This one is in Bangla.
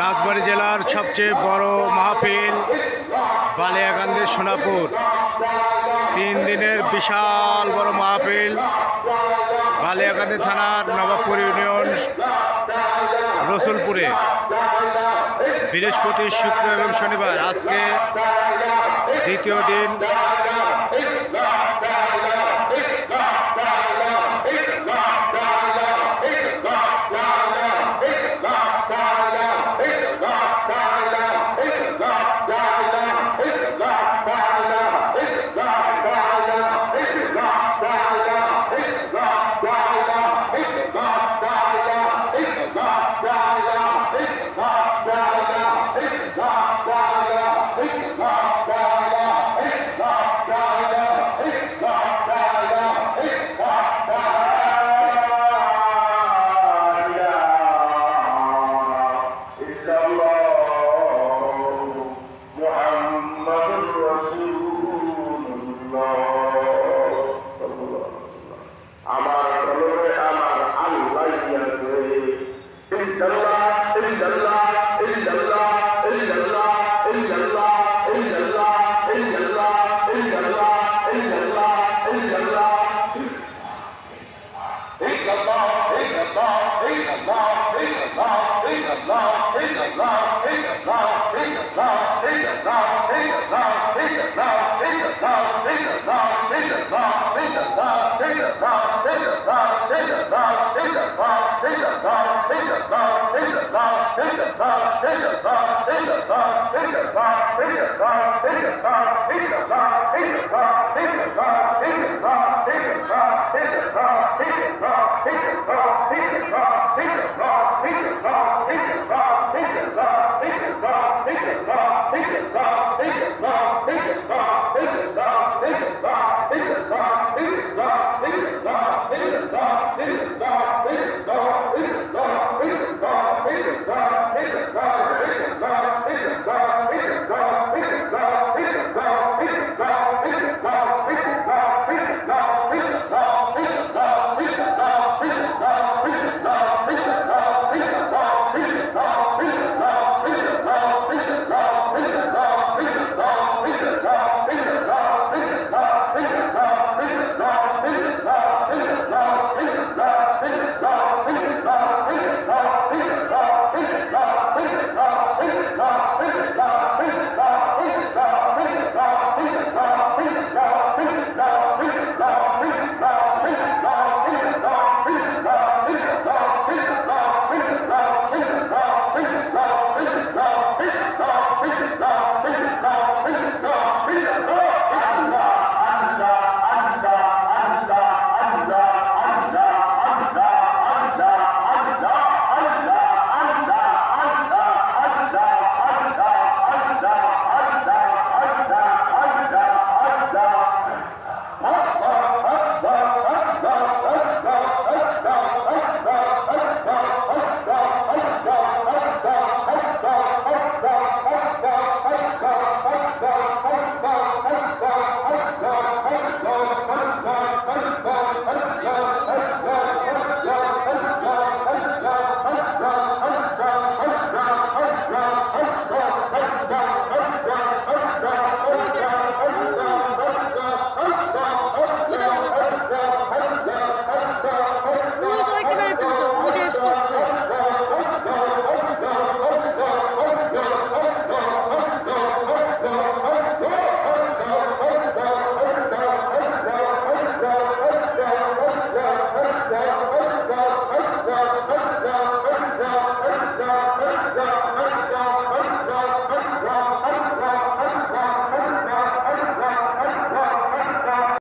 রাজবাড়ী জেলার সবচেয়ে বড় মাহফিল বালিয়াকান্দের সোনাপুর। তিন দিনের বিশাল বড় মাহফিল বালিয়াকান্দি থানার নবাবপুর ইউনিয়ন রসুলপুরে। বৃহস্পতি শুক্র এবং শনিবার, আজকে দ্বিতীয় দিন Take a